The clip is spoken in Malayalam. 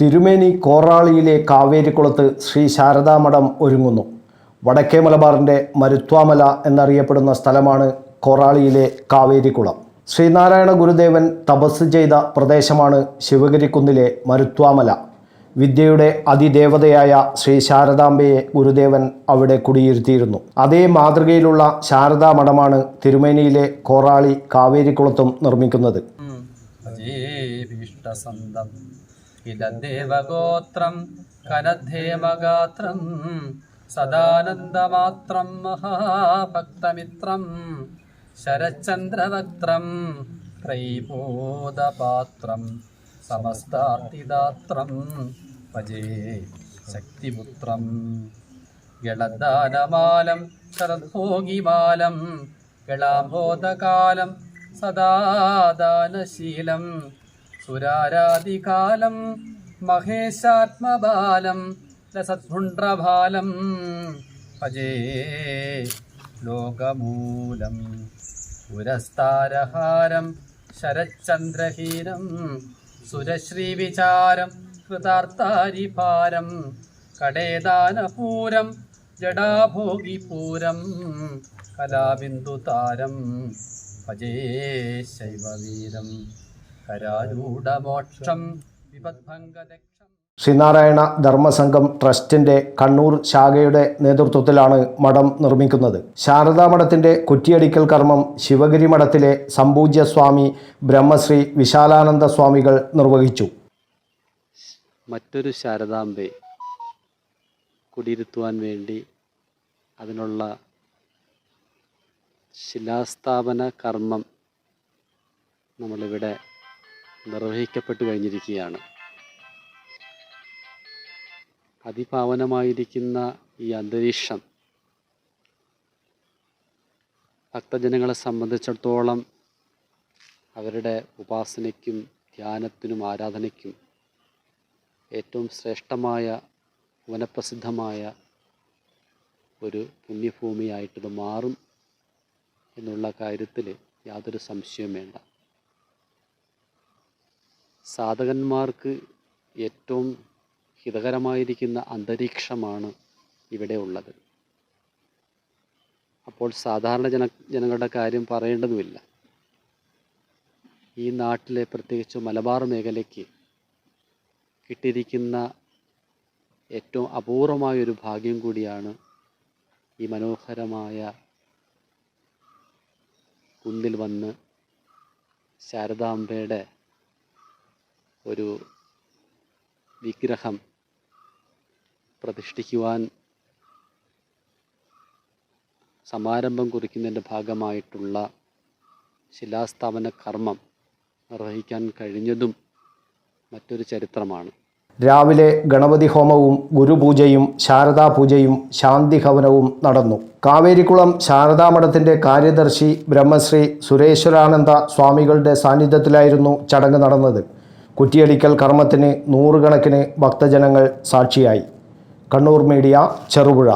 തിരുമേനി കോറാളിയിലെ കാവേരിക്കുളത്ത് ശ്രീ ശാരദാമഠം ഒരുങ്ങുന്നു. വടക്കേ മലബാറിന്റെ മരുത്വാമല എന്നറിയപ്പെടുന്ന സ്ഥലമാണ് കോറാളിയിലെ കാവേരിക്കുളം. ശ്രീനാരായണ ഗുരുദേവൻ തപസ് ചെയ്ത പ്രദേശമാണ് ശിവഗിരിക്കുന്നിലെ മരുത്വാമല. വിദ്യയുടെ അതിദേവതയായ ശ്രീ ശാരദാംബയെ ഗുരുദേവൻ അവിടെ കുടിയിരുത്തിയിരുന്നു. അതേ മാതൃകയിലുള്ള ശാരദാ മഠമാണ് തിരുമേനിയിലെ കോറാളി കാവേരിക്കുളത്തും നിർമ്മിക്കുന്നത്. കില ദേവഗോത്രം കനദ്ധേമഗാത്രം സദാനന്ദമാത്രം മഹാഭക്തമിത്രം ശരചന്ദ്രവക്ത്രം ത്രൈബോധപാത്രം സമസ്താർത്തിദാത്രം ഭജേ ശക്തിപുത്രം ഗളദാനമാലം ശരദ്ഭോഗിമാലം ഗളാംബോധകാലം സദാദാനശീലം സുരാരാദികാലം മഹേശാത്മബാലം രസദ്ഭുണ്ഡ്രഭാലം ഭജേ ലോകമൂലം പുരസ്താരഹാരം ശരച്ചന്ദ്രഹീനം സുരശ്രീവിചാരം കൃതാർത്താരിഭാരം കടേദാനപൂരം ജഡാഭോഗിപൂരം കലാബിന്ദുതാരം ഭജേ ശൈവവീരം. ശ്രീനാരായണ ധർമ്മസംഘം ട്രസ്റ്റിന്റെ കണ്ണൂർ ശാഖയുടെ നേതൃത്വത്തിലാണ് മഠം നിർമ്മിക്കുന്നത്. ശാരദാ മഠത്തിന്റെ കുറ്റിയടിക്കൽ കർമ്മം ശിവഗിരി മഠത്തിലെ സമ്പൂജ്യ സ്വാമി ബ്രഹ്മശ്രീ വിശാലാനന്ദ സ്വാമികൾ നിർവഹിച്ചു. മറ്റൊരു ശാരദാംബെ കുടിയിരുത്തുവാൻ വേണ്ടി അതിനുള്ള ശിലാസ്ഥാപന കർമ്മം നമ്മളിവിടെ നിർവഹിക്കപ്പെട്ടു കഴിഞ്ഞിരിക്കുകയാണ്. അതിപാവനമായിരിക്കുന്ന ഈ അന്തരീക്ഷം ഭക്തജനങ്ങളെ സംബന്ധിച്ചിടത്തോളം അവരുടെ ഉപാസനയ്ക്കും ധ്യാനത്തിനും ആരാധനയ്ക്കും ഏറ്റവും ശ്രേഷ്ഠമായ വനപ്രസിദ്ധമായ ഒരു പുണ്യഭൂമിയായിട്ടത് മാറും എന്നുള്ള കാര്യത്തിൽ യാതൊരു സംശയവും വേണ്ട. സാധകന്മാർക്ക് ഏറ്റവും ഹിതകരമായിരിക്കുന്ന അന്തരീക്ഷമാണ് ഇവിടെ ഉള്ളത്. അപ്പോൾ സാധാരണ ജന ജനങ്ങളുടെ കാര്യം പറയേണ്ടതുമില്ല. ഈ നാട്ടിലെ പ്രത്യേകിച്ച് മലബാർ മേഖലയ്ക്ക് കിട്ടിയിരിക്കുന്ന ഏറ്റവും അപൂർവമായൊരു ഭാഗ്യം കൂടിയാണ് ഈ മനോഹരമായ കുന്നിൽ വന്ന് ശാരദാംബയുടെ ഒരു വിഗ്രഹം പ്രതിഷ്ഠിക്കുവാൻ സമാരംഭം കുറിക്കുന്നതിന്റെ ഭാഗമായിട്ടുള്ള ശിലാസ്ഥാപന കർമ്മം നിർവഹിക്കാൻ കഴിഞ്ഞതും മറ്റൊരു ചരിത്രമാണ്. രാവിലെ ഗണപതി ഹോമവും ഗുരുപൂജയും ശാരദാ പൂജയും ശാന്തി ഹവനവും നടന്നു. കാവേരിക്കുളം ശാരദാ മഠത്തിന്റെ കാര്യദർശി ബ്രഹ്മശ്രീ സുരേശ്വരാനന്ദ സ്വാമികളുടെ സാന്നിധ്യത്തിലായിരുന്നു ചടങ്ങ് നടന്നത്. കുറ്റിയടിക്കൽ കർമ്മത്തിന് നൂറുകണക്കിന് ഭക്തജനങ്ങൾ സാക്ഷിയായി. കണ്ണൂർ മീഡിയ ചെറുപുഴ.